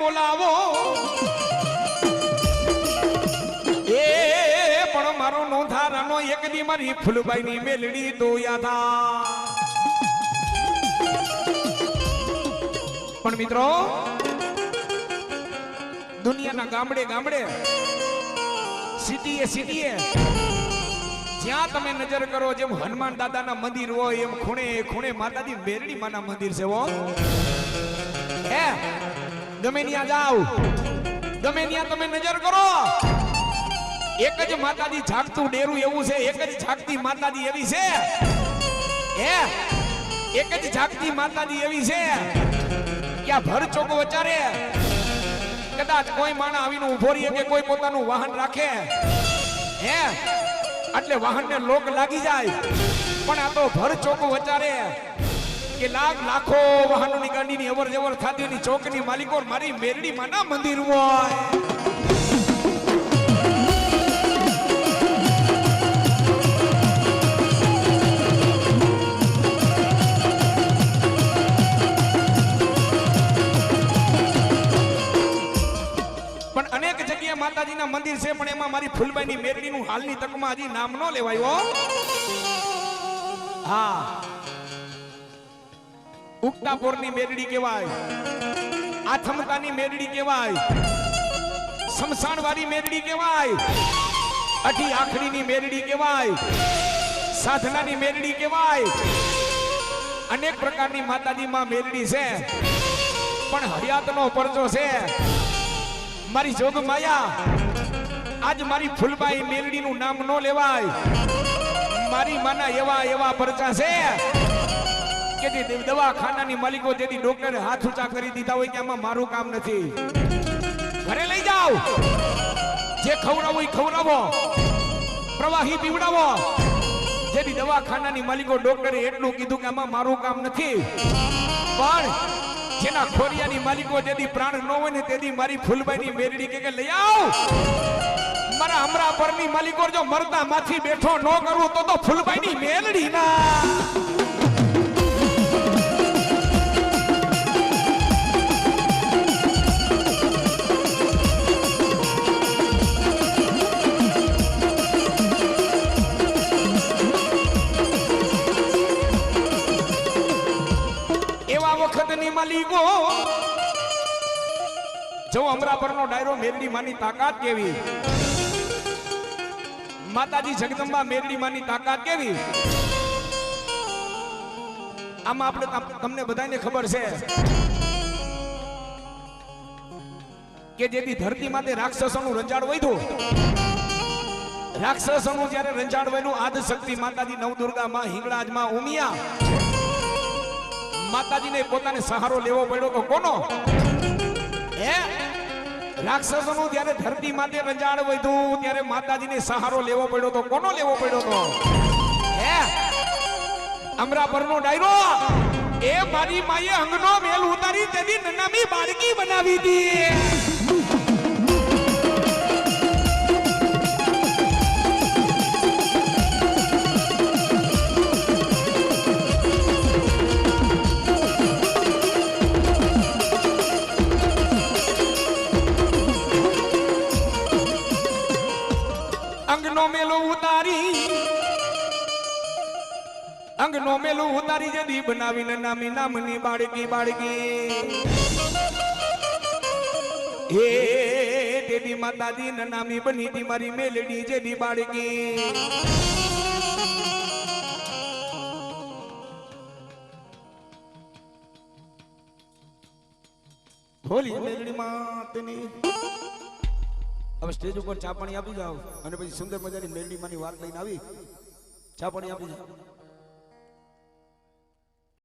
બોલાવો. એ, પણ મારો નોંધારાનો એક દી મારી ફૂલબાઈની મેલડી દોયા થા. પણ મિત્રો, દુનિયાના ગામડે ગામડે, સિટીએ સિટીએ, જ્યાં તમે નજર કરો જેમ હનુમાન દાદાના મંદિર હોય, એમ ખૂણે ખૂણે માતાજી મેરડી માના મંદિર છે હે. ગમે ત્યાં જાઓ. ગમે ત્યાં તમે નજર કરો. એક જ માતાજી જાગતું ડેરું એવું છે, એક જ જાગતી માતાજી એવી છે. હે? એક જ જાગતી માતાજી એવી છે. કે ભર ચોકો વચારે? કદાચ કોઈ માણા આવીને ઊભો રહીએ કે કોઈ પોતાનું વાહન રાખે. હે? એટલે વાહનને લોક લાગી જાય. પણ આ તો ભર ચોકો વચારે. કે લાખ લાખો વાહનોની ગાડીની અવર જવર થતી ની ચોકની માલિકો મારી મેરડી માના મંદિર હોય. પણ અનેક જગ્યાએ માતાજીના મંદિર છે, પણ એમાં મારી ફૂલબાઈની મેરડીનું હાલની તકમાં હજી નામ ન લેવાયો હા. ઉગતાપોરની મેરડી કહેવાય, આથમતાની મેરડી કહેવાય સમસાણવાળી મેરડી કહેવાય, અઢી આખડીની મેરડી કહેવાય, સાધનાની મેરડી કહેવાય. અનેક પ્રકારની માતાજીમાં મેરડી છે, પણ હયાતનો પરચો છે. મારી જોગ માયા, આજ મારી ફૂલબાઈ મેલડીનું નામ ન લેવાય. મારી માના એવા એવા પરચા છે. કે જે દવાખાનાની માલિકો જેથી ડોક્ટરે હાથ ઊંચા કરી દીધા હોય કે આમાં મારું કામ નથી. ઘરે લઈ જાઓ. જે ખવડાવો એ ખવડાવો. પ્રવાહી પીવડાવો. જેથી દવાખાનાની માલિકો ડોક્ટરે એટલું કીધું કે આમાં મારું કામ નથી. પણ જેના ખોરિયાની માલિકો જેથી પ્રાણ ન હોય ને તેથી મારી ફૂલબાઈની મેરડી કે લઈ આવ. મારા હમરા પરની માલિકો જો મરતા માથી બેઠો ન કરવું તો તો ફૂલબાઈની મેલડી ના. વખતની ગો. જો અમરા પરનો ડાયરો મેરડી માની તાકાત કેવી? માતાજી જગદંબા મેરડી માની તાકાત કેવી? આમાં આપણે તમને બધાને ખબર છે કે જેથી ધરતી માતે રાક્ષસોનું રંજાડ વધ્યું. રાક્ષસોનું જ્યારે રંજાડ વધ્યું આદ શક્તિ માતાજી નવદુર્ગા માં હિંગળાજમાં ઉમિયા. માતાજીને પોતાને સહારો લેવો પડ્યો તો કોનો? હે? રાક્ષસોનું જ્યારે ધરતી માતે રંજાડ વધ્યું, ત્યારે માતાજીને સહારો લેવો પડ્યો તો કોનો લેવો પડ્યો તો? હે? અમરા નો ડાયરો? એ મારી માએ અંગનો મેલ ઉતારી તેની નનામી બાળકી બનાવી દી અંગનો મેલો ઉતારી જદી બનાવીને નામી નામની બાળકી બાળકી. હે દેવી માતાજી ને નામી બની તી મારી મેલડી જેદી બાળકી. બોલી મેલડી માતની. હવે સ્ટેજ ઉપર ચા પાણી આપી જાઓ. અને પછી સુંદર મજાની મેલડી માની વાત લઈને આવી. ચા પાણી આપી જાઓ.